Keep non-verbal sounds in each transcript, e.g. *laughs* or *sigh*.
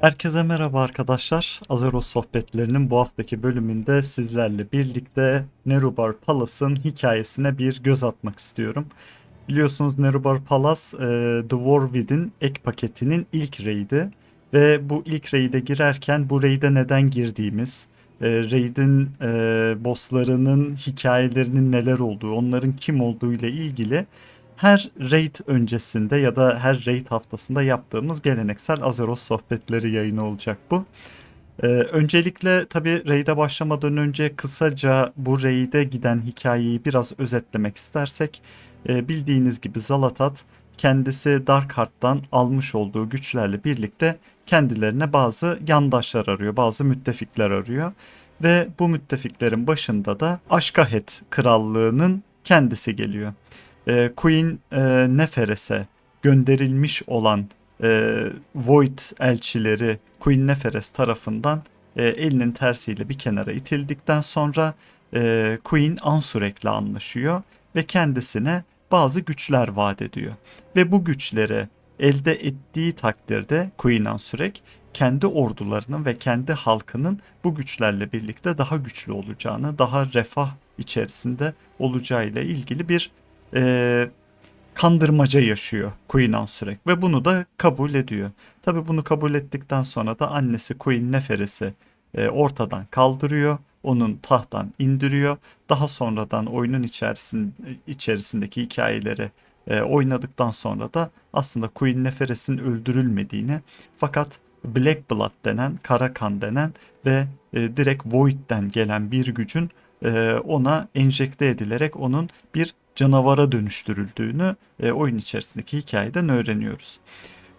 Herkese merhaba arkadaşlar. Azeroth sohbetlerinin bu haftaki bölümünde sizlerle birlikte Nerubar Palas'ın hikayesine bir göz atmak istiyorum. Biliyorsunuz Nerubar Palas, e, The War Within ek paketinin ilk raid'i ve bu ilk raid'e girerken bu raid'e neden girdiğimiz, e, raid'in e, bosslarının hikayelerinin neler olduğu, onların kim olduğu ile ilgili her raid öncesinde ya da her raid haftasında yaptığımız geleneksel Azeroth sohbetleri yayını olacak bu. Ee, öncelikle tabi raid'e başlamadan önce kısaca bu raid'e giden hikayeyi biraz özetlemek istersek e, bildiğiniz gibi Zalatat kendisi Darkheart'tan almış olduğu güçlerle birlikte kendilerine bazı yandaşlar arıyor, bazı müttefikler arıyor ve bu müttefiklerin başında da Ashkahet krallığının kendisi geliyor e, Queen e, Neferes'e gönderilmiş olan e, Void elçileri Queen Neferes tarafından e, elinin tersiyle bir kenara itildikten sonra e, Queen Ansurek'le anlaşıyor ve kendisine bazı güçler vaat ediyor. Ve bu güçleri elde ettiği takdirde Queen Ansurek kendi ordularının ve kendi halkının bu güçlerle birlikte daha güçlü olacağını, daha refah içerisinde olacağıyla ilgili bir e, kandırmaca yaşıyor Queen Ansurek ve bunu da kabul ediyor. Tabi bunu kabul ettikten sonra da annesi Queen Neferes'i e, ortadan kaldırıyor. Onun tahttan indiriyor. Daha sonradan oyunun içerisin, içerisindeki hikayeleri e, oynadıktan sonra da aslında Queen Neferes'in öldürülmediğini fakat Black Blood denen, kara kan denen ve e, direkt Void'den gelen bir gücün e, ona enjekte edilerek onun bir canavara dönüştürüldüğünü e, oyun içerisindeki hikayeden öğreniyoruz.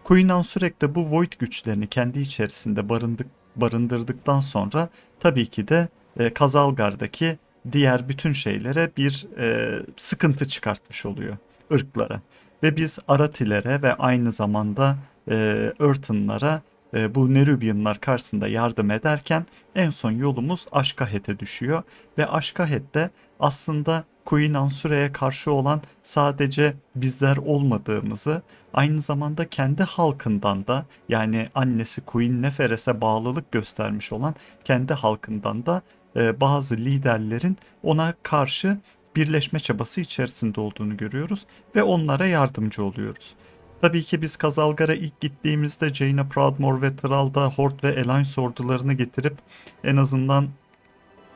Queen Ansurek de bu Void güçlerini kendi içerisinde barındık, barındırdıktan sonra tabii ki de e, Kazalgar'daki diğer bütün şeylere bir e, sıkıntı çıkartmış oluyor ırklara. Ve biz Aratilere ve aynı zamanda e, Earthen'lara e, bu Nerubianlar karşısında yardım ederken en son yolumuz Ashkahet'e düşüyor. Ve Ashkahet'te aslında Queen Ansure'ye karşı olan sadece bizler olmadığımızı, aynı zamanda kendi halkından da yani annesi Queen Neferes'e bağlılık göstermiş olan kendi halkından da e, bazı liderlerin ona karşı birleşme çabası içerisinde olduğunu görüyoruz ve onlara yardımcı oluyoruz. Tabii ki biz Kazalgar'a ilk gittiğimizde Jaina Proudmore ve Thrall'da Horde ve Alliance ordularını getirip en azından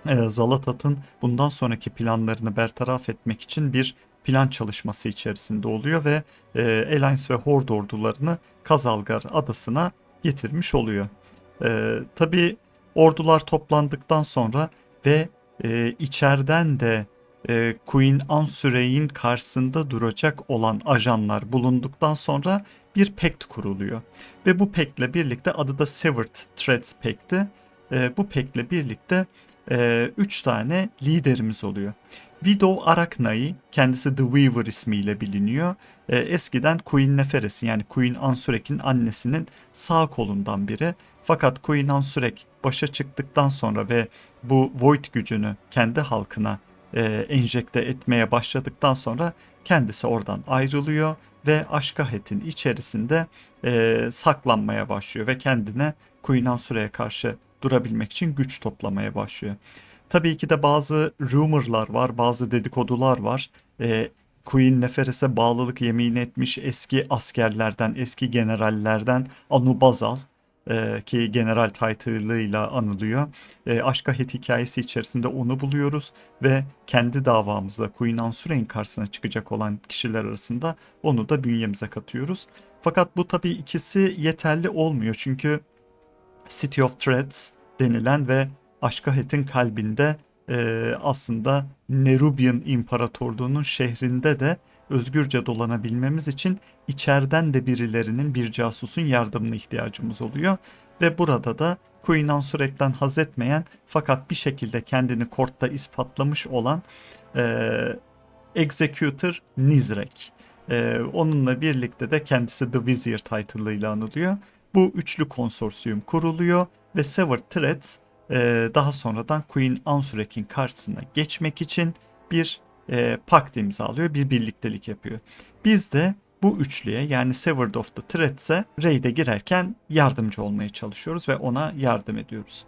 e, Zalatat'ın bundan sonraki planlarını bertaraf etmek için bir plan çalışması içerisinde oluyor ve e, Alliance ve Horde ordularını Kazalgar adasına getirmiş oluyor. E, Tabi ordular toplandıktan sonra ve e, içeriden de e, Queen Ansure'in karşısında duracak olan ajanlar bulunduktan sonra bir pact kuruluyor. Ve bu pactle birlikte adı da Severed Threads Pact'i. E, bu pactle birlikte 3 tane liderimiz oluyor. Widow Araknai kendisi The Weaver ismiyle biliniyor. E, eskiden Queen Neferes yani Queen Ansurek'in annesinin sağ kolundan biri. Fakat Queen Ansurek başa çıktıktan sonra ve bu Void gücünü kendi halkına e, enjekte etmeye başladıktan sonra kendisi oradan ayrılıyor ve Aşkahet'in içerisinde e, saklanmaya başlıyor ve kendine Queen Ansure'ye karşı durabilmek için güç toplamaya başlıyor. Tabii ki de bazı rumorlar var, bazı dedikodular var. E, Queen Neferes'e bağlılık yemin etmiş eski askerlerden, eski generallerden Anubazal e, ki general title'ıyla anılıyor. E, Aşkahet hikayesi içerisinde onu buluyoruz ve kendi davamızda Queen Ansure'in karşısına çıkacak olan kişiler arasında onu da bünyemize katıyoruz. Fakat bu tabii ikisi yeterli olmuyor çünkü City of Threads denilen ve Aşkahet'in kalbinde e, aslında Nerubian İmparatorluğu'nun şehrinde de özgürce dolanabilmemiz için içeriden de birilerinin bir casusun yardımına ihtiyacımız oluyor. Ve burada da Queen Ansurek'ten haz etmeyen fakat bir şekilde kendini kortta ispatlamış olan e, Executor Nizrek. E, onunla birlikte de kendisi The Vizier title'ıyla anılıyor. Bu üçlü konsorsiyum kuruluyor ve Severed Threads e, daha sonradan Queen Ansurek'in karşısına geçmek için bir e, pakt imzalıyor, bir birliktelik yapıyor. Biz de bu üçlüye yani Severed of the Threads'e raid'e girerken yardımcı olmaya çalışıyoruz ve ona yardım ediyoruz.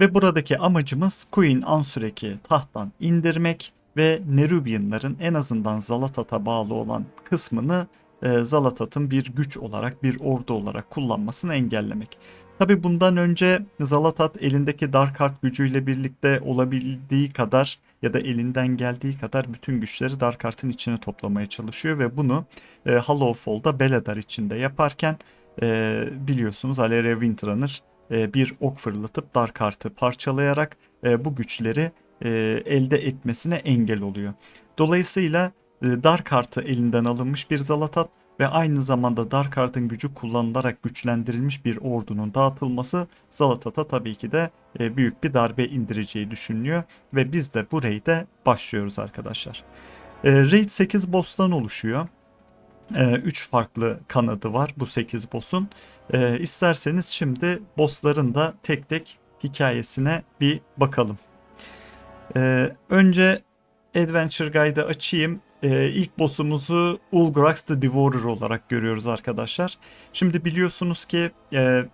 Ve buradaki amacımız Queen Ansurek'i tahttan indirmek ve Nerubianların en azından Zalatat'a bağlı olan kısmını e, Zalatat'ın bir güç olarak, bir ordu olarak kullanmasını engellemek. Tabi bundan önce Zalatat elindeki Dark Heart gücüyle birlikte olabildiği kadar ya da elinden geldiği kadar bütün güçleri Dark Heart'ın içine toplamaya çalışıyor ve bunu e, Hollowfall'da Beledar içinde yaparken e, biliyorsunuz Aleria Windrunner e, bir ok fırlatıp Dark Heart'ı parçalayarak e, bu güçleri e, elde etmesine engel oluyor. Dolayısıyla e, Dark Heart'ı elinden alınmış bir Zalatat ve aynı zamanda Dark Heart'ın gücü kullanılarak güçlendirilmiş bir ordunun dağıtılması Zalatat'a tabii ki de e, büyük bir darbe indireceği düşünülüyor ve biz de bu raid'e başlıyoruz arkadaşlar. E, raid 8 boss'tan oluşuyor. 3 farklı kanadı var bu 8 boss'un. E, isterseniz şimdi boss'ların da tek tek hikayesine bir bakalım. E, önce Adventure Guide'ı açayım. Ee, ilk boss'umuzu Ulgrax the Devourer olarak görüyoruz arkadaşlar. Şimdi biliyorsunuz ki e,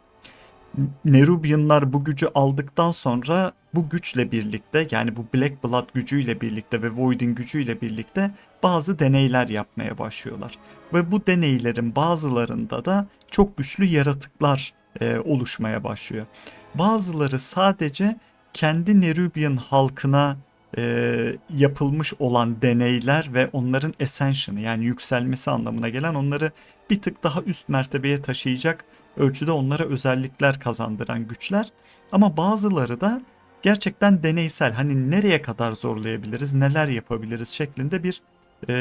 Nerubianlar bu gücü aldıktan sonra bu güçle birlikte yani bu Black Blood gücüyle birlikte ve Void'in gücüyle birlikte bazı deneyler yapmaya başlıyorlar. Ve bu deneylerin bazılarında da çok güçlü yaratıklar e, oluşmaya başlıyor. Bazıları sadece kendi Nerubian halkına e, yapılmış olan deneyler ve onların ascension'ı yani yükselmesi anlamına gelen onları bir tık daha üst mertebeye taşıyacak ölçüde onlara özellikler kazandıran güçler. Ama bazıları da gerçekten deneysel hani nereye kadar zorlayabiliriz, neler yapabiliriz şeklinde bir e,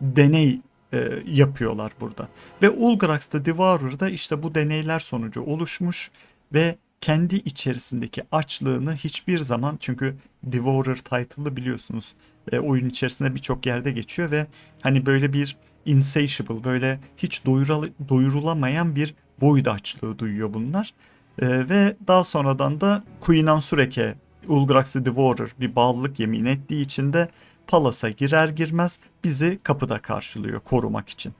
deney e, yapıyorlar burada. Ve Ulgrax'ta Devourer'da işte bu deneyler sonucu oluşmuş ve kendi içerisindeki açlığını hiçbir zaman çünkü Devourer title'ı biliyorsunuz e, oyun içerisinde birçok yerde geçiyor ve hani böyle bir insatiable böyle hiç doyurul doyurulamayan bir void açlığı duyuyor bunlar. E, ve daha sonradan da Queen Ansureke Ulgrax'ı Devourer bir bağlılık yemin ettiği için de Palas'a girer girmez bizi kapıda karşılıyor korumak için.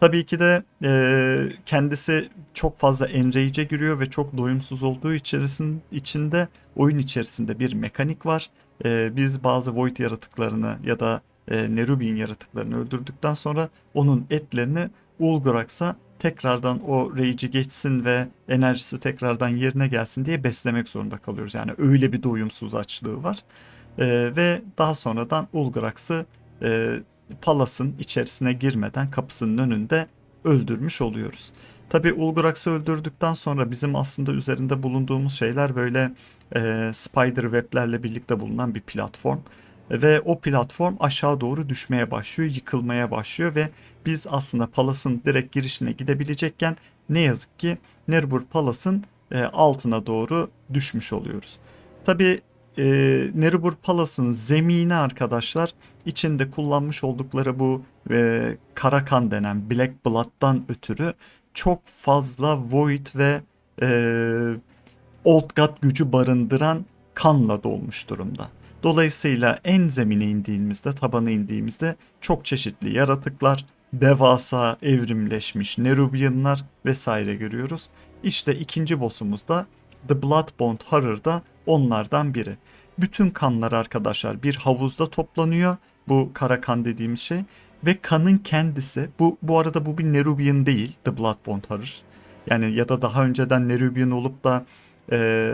Tabii ki de e, kendisi çok fazla enrage'e giriyor ve çok doyumsuz olduğu içerisin, içinde oyun içerisinde bir mekanik var. E, biz bazı Void yaratıklarını ya da e, Nerubian yaratıklarını öldürdükten sonra onun etlerini Ulgrax'a tekrardan o rage'i geçsin ve enerjisi tekrardan yerine gelsin diye beslemek zorunda kalıyoruz. Yani öyle bir doyumsuz açlığı var. E, ve daha sonradan Ulgrax'ı e, Palas'ın içerisine girmeden kapısının önünde öldürmüş oluyoruz. Tabi Ulgrax'ı öldürdükten sonra bizim aslında üzerinde bulunduğumuz şeyler böyle e, spider weblerle birlikte bulunan bir platform. Ve o platform aşağı doğru düşmeye başlıyor, yıkılmaya başlıyor ve biz aslında Palas'ın direkt girişine gidebilecekken ne yazık ki Nerbur Palas'ın e, altına doğru düşmüş oluyoruz. Tabi e, Nerubur Palas'ın zemini arkadaşlar içinde kullanmış oldukları bu e, Karakan denen Black Blood'dan ötürü çok fazla Void ve e, Old God gücü barındıran kanla dolmuş durumda. Dolayısıyla en zemine indiğimizde, tabana indiğimizde çok çeşitli yaratıklar, devasa evrimleşmiş Nerubianlar vesaire görüyoruz. İşte ikinci boss'umuz da The Bloodbond Horror'da onlardan biri. Bütün kanlar arkadaşlar bir havuzda toplanıyor. Bu kara kan dediğimiz şey. Ve kanın kendisi bu bu arada bu bir Nerubian değil. The Bloodbond Horror. Yani ya da daha önceden Nerubian olup da e,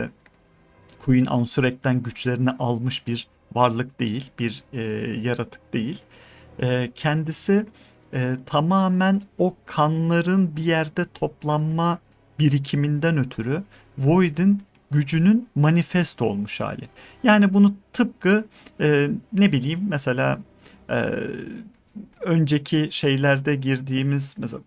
Queen Ansurek'ten güçlerini almış bir varlık değil. Bir e, yaratık değil. E, kendisi e, tamamen o kanların bir yerde toplanma birikiminden ötürü Void'in gücünün manifest olmuş hali. Yani bunu tıpkı e, ne bileyim mesela e, önceki şeylerde girdiğimiz mesela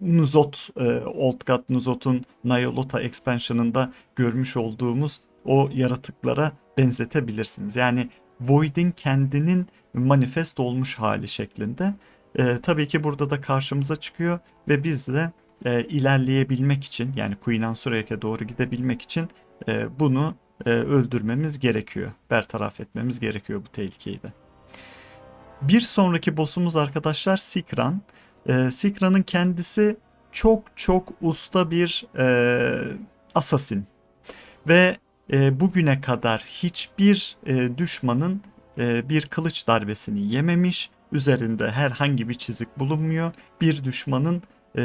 Nuzot, e, Old God Nuzot'un Nyolota expansion'ında görmüş olduğumuz o yaratıklara benzetebilirsiniz. Yani Void'in kendinin manifest olmuş hali şeklinde. E, tabii ki burada da karşımıza çıkıyor ve biz de e, ilerleyebilmek için yani Queen Ansurek'e doğru gidebilmek için e, bunu e, öldürmemiz gerekiyor. Bertaraf etmemiz gerekiyor bu tehlikeyi de. Bir sonraki boss'umuz arkadaşlar Sikran. Ee, Sikran'ın kendisi çok çok usta bir e, assassin. Ve e, bugüne kadar hiçbir e, düşmanın e, bir kılıç darbesini yememiş. Üzerinde herhangi bir çizik bulunmuyor. Bir düşmanın e,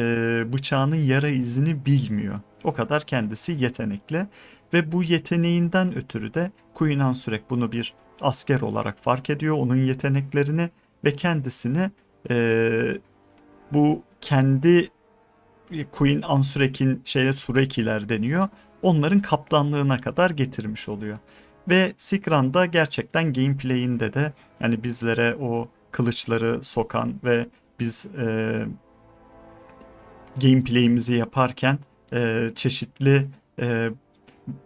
bıçağının yara izini bilmiyor. O kadar kendisi yetenekli. Ve bu yeteneğinden ötürü de Queen Ansurek bunu bir asker olarak fark ediyor. Onun yeteneklerini ve kendisini e, bu kendi Queen Ansurek'in şeye Surekiler deniyor. Onların kaptanlığına kadar getirmiş oluyor. Ve Sikran'da gerçekten gameplay'inde de yani bizlere o kılıçları sokan ve biz e, gameplay'imizi yaparken e, çeşitli e,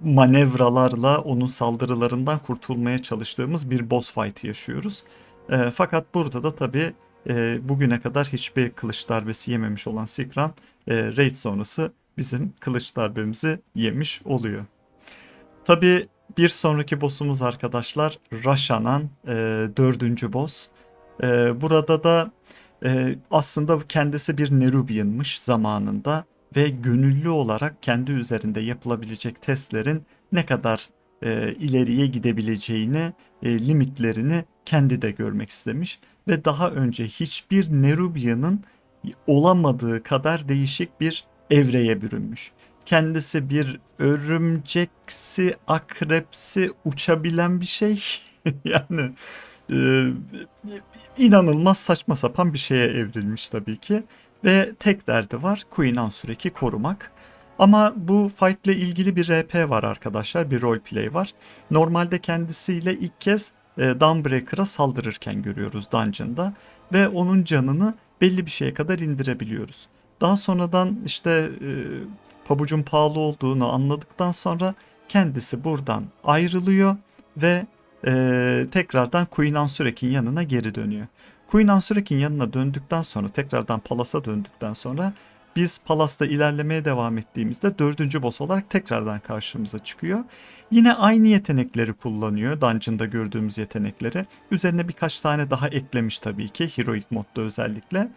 manevralarla onun saldırılarından kurtulmaya çalıştığımız bir boss fight yaşıyoruz. E, fakat burada da tabii e, bugüne kadar hiçbir kılıç darbesi yememiş olan Sikran e, raid sonrası bizim kılıç darbemizi yemiş oluyor. Tabii bir sonraki boss'umuz arkadaşlar Rashanan e, dördüncü boss. E, burada da e, aslında kendisi bir Nerubian'mış zamanında ve gönüllü olarak kendi üzerinde yapılabilecek testlerin ne kadar e, ileriye gidebileceğini, e, limitlerini kendi de görmek istemiş ve daha önce hiçbir Nerubian'ın olamadığı kadar değişik bir evreye bürünmüş. Kendisi bir örümceksi, akrepsi uçabilen bir şey. *laughs* yani e, inanılmaz saçma sapan bir şeye evrilmiş tabii ki. Ve tek derdi var Queen Ansurek'i korumak. Ama bu fight ile ilgili bir RP var arkadaşlar. Bir roleplay var. Normalde kendisiyle ilk kez e, Dawnbreaker'a saldırırken görüyoruz dungeon'da. Ve onun canını belli bir şeye kadar indirebiliyoruz. Daha sonradan işte e, pabucun pahalı olduğunu anladıktan sonra kendisi buradan ayrılıyor ve e, tekrardan Queen Ansurek'in yanına geri dönüyor. Queen Ansurek'in yanına döndükten sonra tekrardan Palas'a döndükten sonra biz Palas'ta ilerlemeye devam ettiğimizde dördüncü boss olarak tekrardan karşımıza çıkıyor. Yine aynı yetenekleri kullanıyor. Dungeon'da gördüğümüz yetenekleri. Üzerine birkaç tane daha eklemiş tabii ki. Heroic modda özellikle.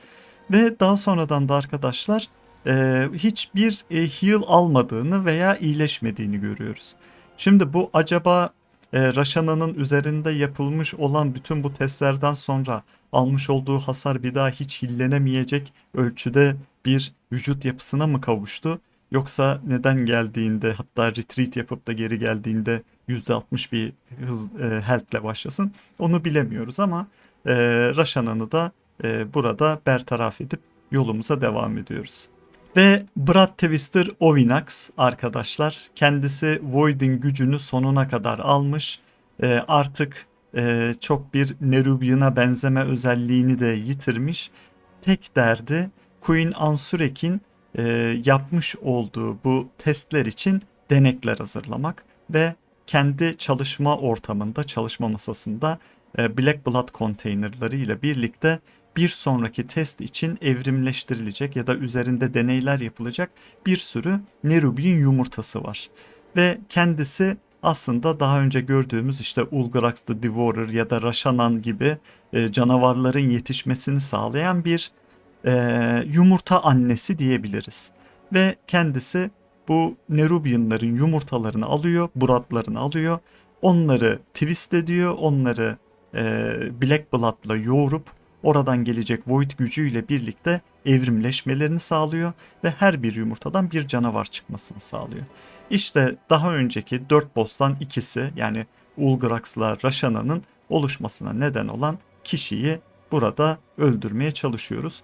Ve daha sonradan da arkadaşlar e, hiçbir e, heal almadığını veya iyileşmediğini görüyoruz. Şimdi bu acaba e, Rashana'nın üzerinde yapılmış olan bütün bu testlerden sonra almış olduğu hasar bir daha hiç hillenemeyecek ölçüde bir vücut yapısına mı kavuştu? Yoksa neden geldiğinde hatta retreat yapıp da geri geldiğinde %60 bir hız e, health'le başlasın onu bilemiyoruz ama e, Rashana'nı da e, burada bertaraf edip yolumuza devam ediyoruz. Ve Brad Twister Ovinax arkadaşlar kendisi Void'in gücünü sonuna kadar almış. E, artık e, çok bir Nerubian'a benzeme özelliğini de yitirmiş. Tek derdi Queen Ansurek'in e, yapmış olduğu bu testler için denekler hazırlamak ve kendi çalışma ortamında, çalışma masasında Black Blood konteynerları ile birlikte bir sonraki test için evrimleştirilecek ya da üzerinde deneyler yapılacak bir sürü Nerubian yumurtası var. Ve kendisi aslında daha önce gördüğümüz işte Ulgrax the Devourer ya da Rashanan gibi e, canavarların yetişmesini sağlayan bir e, yumurta annesi diyebiliriz. Ve kendisi bu Nerubianların yumurtalarını alıyor, buratlarını alıyor. Onları twist ediyor, onları e, Black Blood'la yoğurup oradan gelecek Void gücüyle birlikte evrimleşmelerini sağlıyor ve her bir yumurtadan bir canavar çıkmasını sağlıyor. İşte daha önceki 4 boss'tan ikisi yani Ulgrax'la Rashana'nın oluşmasına neden olan kişiyi burada öldürmeye çalışıyoruz.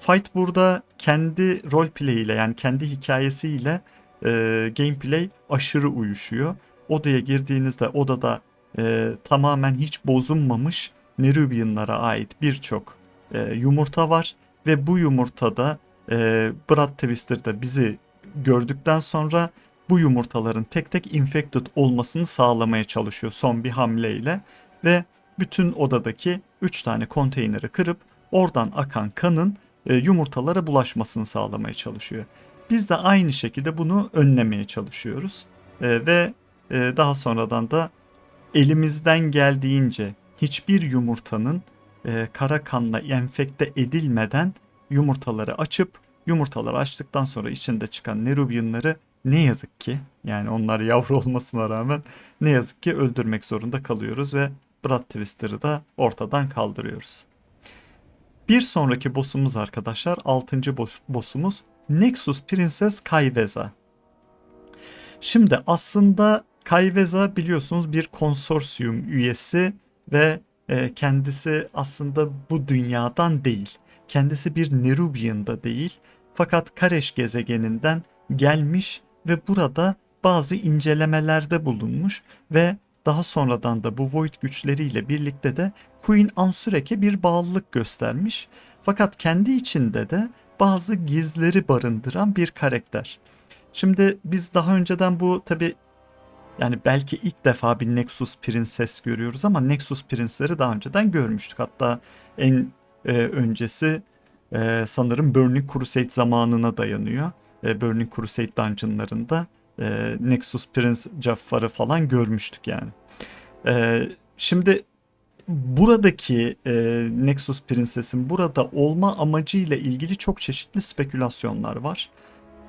Fight burada kendi roleplay ile yani kendi hikayesiyle e, gameplay aşırı uyuşuyor. Odaya girdiğinizde odada e, tamamen hiç bozulmamış Nerubianlara ait birçok e, yumurta var ve bu yumurtada e, Brad Twister da bizi gördükten sonra bu yumurtaların tek tek infected olmasını sağlamaya çalışıyor son bir hamleyle ve bütün odadaki 3 tane konteyneri kırıp oradan akan kanın e, yumurtalara bulaşmasını sağlamaya çalışıyor. Biz de aynı şekilde bunu önlemeye çalışıyoruz e, ve e, daha sonradan da elimizden geldiğince hiçbir yumurtanın e, kara kanla enfekte edilmeden yumurtaları açıp yumurtaları açtıktan sonra içinde çıkan Nerubianları ne yazık ki yani onlar yavru *laughs* olmasına rağmen ne yazık ki öldürmek zorunda kalıyoruz ve Brad Twister'ı da ortadan kaldırıyoruz. Bir sonraki boss'umuz arkadaşlar 6. boss, boss'umuz Nexus Princess Kayveza. Şimdi aslında Kayveza biliyorsunuz bir konsorsiyum üyesi ve e, kendisi aslında bu dünyadan değil. Kendisi bir Nerubian'da değil. Fakat Kareş gezegeninden gelmiş ve burada bazı incelemelerde bulunmuş ve daha sonradan da bu Void güçleriyle birlikte de Queen Ansurek'e bir bağlılık göstermiş. Fakat kendi içinde de bazı gizleri barındıran bir karakter. Şimdi biz daha önceden bu tabi yani belki ilk defa bir Nexus Prenses görüyoruz ama Nexus Prensleri daha önceden görmüştük. Hatta en e, öncesi e, sanırım Burning Crusade zamanına dayanıyor. E, Burning Crusade dungeonlarında e, Nexus Prince Jaffar'ı falan görmüştük yani. E, şimdi buradaki e, Nexus Princess'in burada olma amacıyla ilgili çok çeşitli spekülasyonlar var.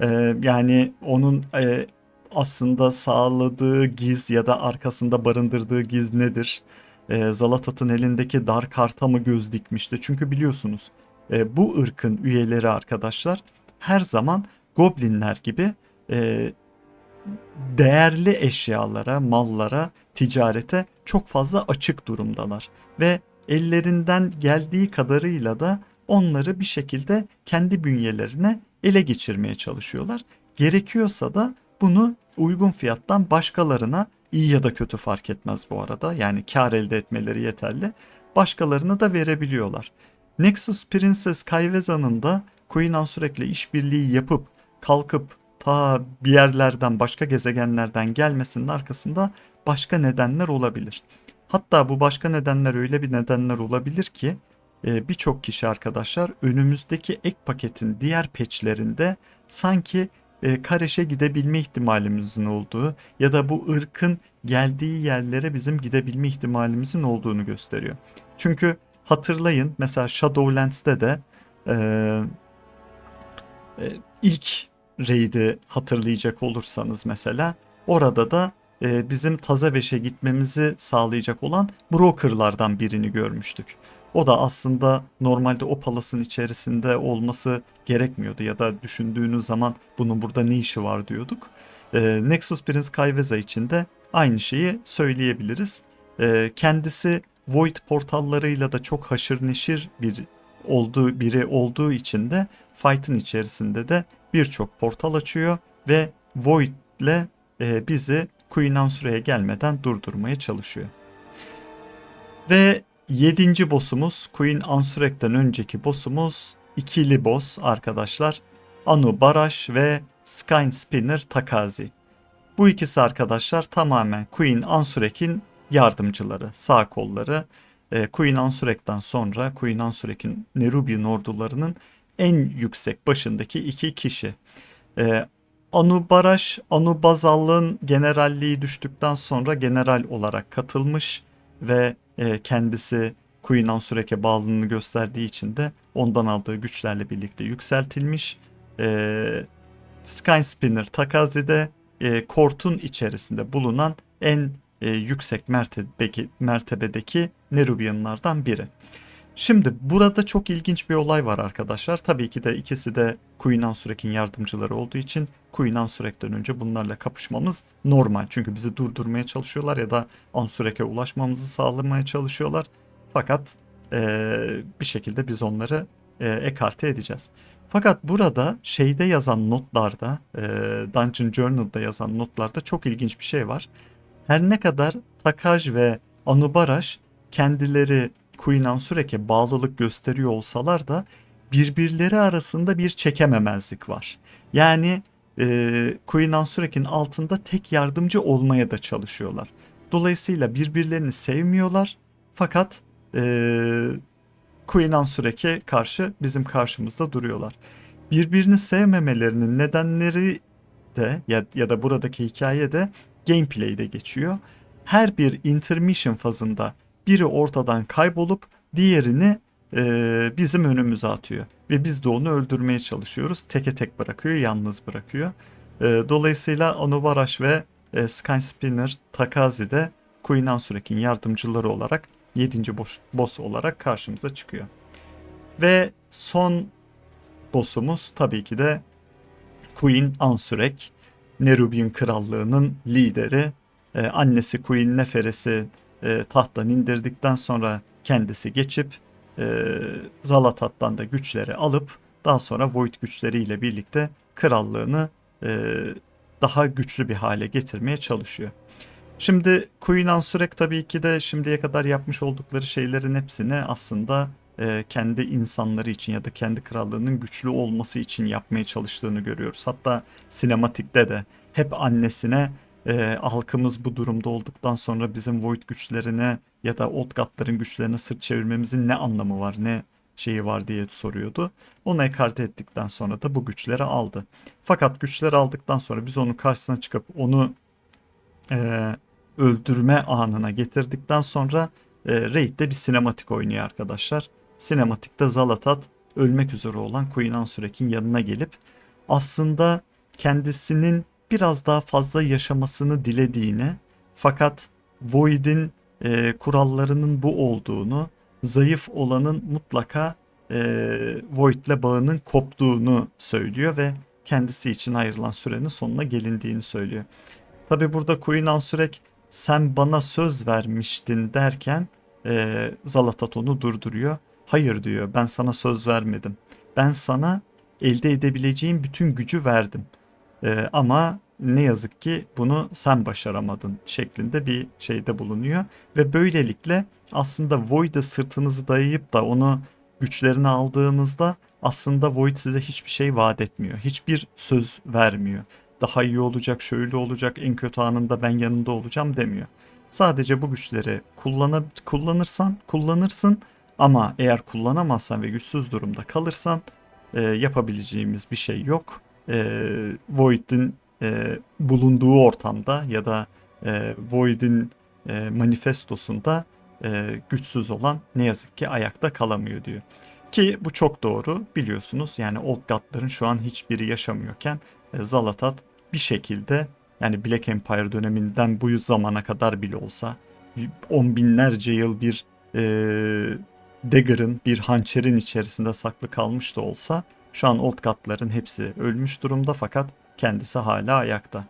E, yani onun e, aslında sağladığı giz ya da arkasında barındırdığı giz nedir? E, Zalatat'ın elindeki dar karta mı göz dikmişti? Çünkü biliyorsunuz e, bu ırkın üyeleri arkadaşlar her zaman goblinler gibi e, değerli eşyalara, mallara, ticarete çok fazla açık durumdalar. Ve ellerinden geldiği kadarıyla da onları bir şekilde kendi bünyelerine ele geçirmeye çalışıyorlar. Gerekiyorsa da bunu uygun fiyattan başkalarına iyi ya da kötü fark etmez bu arada. Yani kar elde etmeleri yeterli. Başkalarına da verebiliyorlar. Nexus Princess Kayveza'nın da Queen Ansurek'le işbirliği yapıp kalkıp ta bir yerlerden başka gezegenlerden gelmesinin arkasında başka nedenler olabilir. Hatta bu başka nedenler öyle bir nedenler olabilir ki e, birçok kişi arkadaşlar önümüzdeki ek paketin diğer patchlerinde sanki e, Kareş'e gidebilme ihtimalimizin olduğu ya da bu ırkın geldiği yerlere bizim gidebilme ihtimalimizin olduğunu gösteriyor. Çünkü hatırlayın mesela Shadowlands'te de e, e, ilk raid'i hatırlayacak olursanız mesela orada da e, bizim Tazaveş'e gitmemizi sağlayacak olan brokerlardan birini görmüştük. O da aslında normalde o palasın içerisinde olması gerekmiyordu ya da düşündüğünüz zaman bunun burada ne işi var diyorduk. E, Nexus Prince Kayveza için de aynı şeyi söyleyebiliriz. E, kendisi Void portallarıyla da çok haşır neşir bir olduğu biri olduğu için de fight'ın içerisinde de birçok portal açıyor ve Void ile e, bizi Queen Ansure'ye gelmeden durdurmaya çalışıyor. Ve yedinci boss'umuz Queen Ansurek'ten önceki boss'umuz ikili boss arkadaşlar. Anu Barash ve Skyne Spinner Takazi. Bu ikisi arkadaşlar tamamen Queen Ansurek'in yardımcıları, sağ kolları. E, Queen Ansurek'ten sonra Queen Ansurek'in Nerubian ordularının en yüksek başındaki iki kişi. E, Anu Barash, Anu Bazal'ın generalliği düştükten sonra general olarak katılmış ve e, kendisi Queen Ansurek'e bağlılığını gösterdiği için de ondan aldığı güçlerle birlikte yükseltilmiş. E, Sky Spinner Takazi'de e, Kort'un içerisinde bulunan en e, yüksek mertebedeki, mertebedeki Nerubianlardan biri. Şimdi burada çok ilginç bir olay var arkadaşlar. Tabii ki de ikisi de Queen Ansurek'in yardımcıları olduğu için Queen Ansurek'ten önce bunlarla kapışmamız normal. Çünkü bizi durdurmaya çalışıyorlar ya da Ansurek'e ulaşmamızı sağlamaya çalışıyorlar. Fakat e, bir şekilde biz onları e, ekarte edeceğiz. Fakat burada şeyde yazan notlarda, e, Dungeon Journal'da yazan notlarda çok ilginç bir şey var. Her ne kadar Takaj ve Anubarash kendileri Queen Ansurek'e bağlılık gösteriyor olsalar da birbirleri arasında bir çekememezlik var. Yani e, Queen Ansurek'in altında tek yardımcı olmaya da çalışıyorlar. Dolayısıyla birbirlerini sevmiyorlar fakat e, Queen Ansurek'e karşı bizim karşımızda duruyorlar. Birbirini sevmemelerinin nedenleri de ya, ya da buradaki hikaye de gameplay'de geçiyor. Her bir intermission fazında biri ortadan kaybolup Diğerini e, bizim önümüze atıyor. Ve biz de onu öldürmeye çalışıyoruz. Teke tek bırakıyor, yalnız bırakıyor. E, dolayısıyla Anubarash ve e, Skyspinner Takazi de Queen Ansurek'in yardımcıları olarak 7. boss, boss olarak karşımıza çıkıyor. Ve son boss'umuz tabii ki de Queen Ansurek. Nerubian krallığının lideri. Ee, annesi Queen Neferes'i e, tahttan indirdikten sonra kendisi geçip e, Zalatat'tan da güçleri alıp daha sonra Void güçleriyle birlikte krallığını e, daha güçlü bir hale getirmeye çalışıyor. Şimdi Queen Ansurek tabii ki de şimdiye kadar yapmış oldukları şeylerin hepsini aslında e, kendi insanları için ya da kendi krallığının güçlü olması için yapmaya çalıştığını görüyoruz. Hatta sinematikte de hep annesine e, halkımız bu durumda olduktan sonra bizim Void güçlerine ya da Old God'ların güçlerine sırt çevirmemizin ne anlamı var, ne şeyi var diye soruyordu. Onu ekarte ettikten sonra da bu güçleri aldı. Fakat güçleri aldıktan sonra biz onun karşısına çıkıp onu e, öldürme anına getirdikten sonra e, Raid'de bir sinematik oynuyor arkadaşlar. Sinematikte Zalatat ölmek üzere olan Queen Ansurek'in yanına gelip aslında kendisinin biraz daha fazla yaşamasını dilediğini fakat Void'in e, kurallarının bu olduğunu, zayıf olanın mutlaka e, Void'le bağının koptuğunu söylüyor ve kendisi için ayrılan sürenin sonuna gelindiğini söylüyor. Tabi burada Queen Ansurek sen bana söz vermiştin derken e, Zalatat onu durduruyor. Hayır diyor ben sana söz vermedim. Ben sana elde edebileceğim bütün gücü verdim. E, ama ne yazık ki bunu sen başaramadın şeklinde bir şeyde bulunuyor. Ve böylelikle aslında Void'e sırtınızı dayayıp da onu güçlerini aldığınızda aslında Void size hiçbir şey vaat etmiyor. Hiçbir söz vermiyor. Daha iyi olacak, şöyle olacak, en kötü anında ben yanında olacağım demiyor. Sadece bu güçleri kullanıp kullanırsan kullanırsın ama eğer kullanamazsan ve güçsüz durumda kalırsan e, yapabileceğimiz bir şey yok. E, Void'in e, bulunduğu ortamda ya da e, Void'in e, manifestosunda e, güçsüz olan ne yazık ki ayakta kalamıyor diyor. Ki bu çok doğru biliyorsunuz yani Old şu an hiçbiri yaşamıyorken e, Zalatat bir şekilde yani Black Empire döneminden bu zamana kadar bile olsa on binlerce yıl bir e, dagger'ın bir hançerin içerisinde saklı kalmış da olsa şu an Old God'ların hepsi ölmüş durumda fakat kendisi hala ayakta.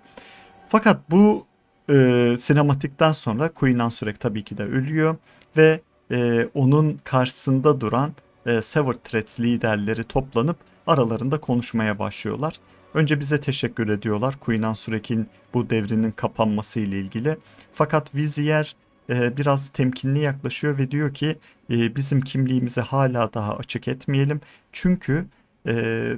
Fakat bu e, sinematikten sonra Queen Ansurek tabii ki de ölüyor ve e, onun karşısında duran e, Severed Threats liderleri toplanıp aralarında konuşmaya başlıyorlar. Önce bize teşekkür ediyorlar Queen Ansurek'in bu devrinin kapanması ile ilgili. Fakat Vizier e, biraz temkinli yaklaşıyor ve diyor ki e, bizim kimliğimizi hala daha açık etmeyelim. Çünkü e,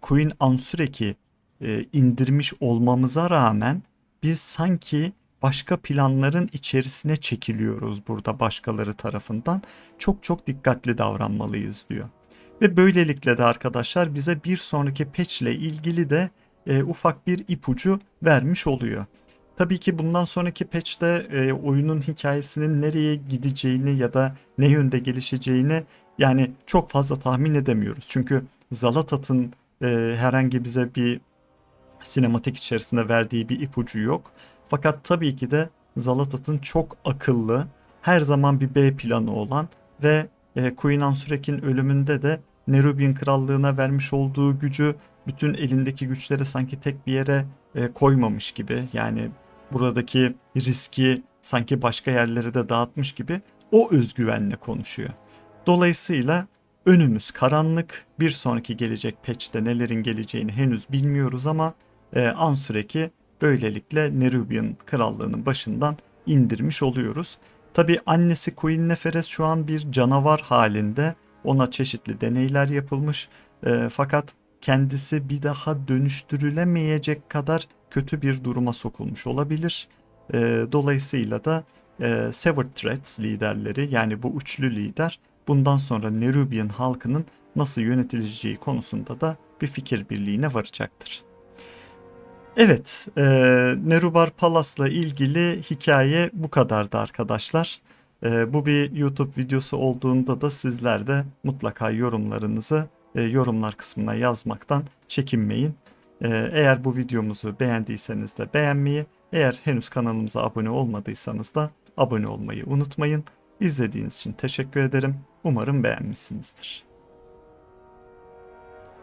Queen Ansurek'i e, indirmiş olmamıza rağmen biz sanki başka planların içerisine çekiliyoruz burada başkaları tarafından. Çok çok dikkatli davranmalıyız diyor. Ve böylelikle de arkadaşlar bize bir sonraki patch ile ilgili de e, ufak bir ipucu vermiş oluyor. Tabii ki bundan sonraki patch'te e, oyunun hikayesinin nereye gideceğini ya da ne yönde gelişeceğini yani çok fazla tahmin edemiyoruz. Çünkü Zalatat'ın e, herhangi bize bir sinematik içerisinde verdiği bir ipucu yok. Fakat tabii ki de Zalatat'ın çok akıllı, her zaman bir B planı olan ve e, Queen Ansurek'in ölümünde de Nerubian krallığına vermiş olduğu gücü bütün elindeki güçleri sanki tek bir yere e, koymamış gibi yani buradaki riski sanki başka yerlere de dağıtmış gibi o özgüvenle konuşuyor. Dolayısıyla önümüz karanlık. Bir sonraki gelecek patch'te nelerin geleceğini henüz bilmiyoruz ama e, Ansurek'i böylelikle Nerubian krallığının başından indirmiş oluyoruz. Tabi annesi Queen Neferes şu an bir canavar halinde. Ona çeşitli deneyler yapılmış. E, fakat kendisi bir daha dönüştürülemeyecek kadar kötü bir duruma sokulmuş olabilir. E, dolayısıyla da e, Severed Threats liderleri yani bu üçlü lider bundan sonra Nerubian halkının nasıl yönetileceği konusunda da bir fikir birliğine varacaktır. Evet, e, Nerubar Palas'la ilgili hikaye bu kadardı arkadaşlar. E, bu bir YouTube videosu olduğunda da sizler de mutlaka yorumlarınızı e, yorumlar kısmına yazmaktan çekinmeyin. E, eğer bu videomuzu beğendiyseniz de beğenmeyi, eğer henüz kanalımıza abone olmadıysanız da abone olmayı unutmayın. İzlediğiniz için teşekkür ederim. Umarım beğenmişsinizdir.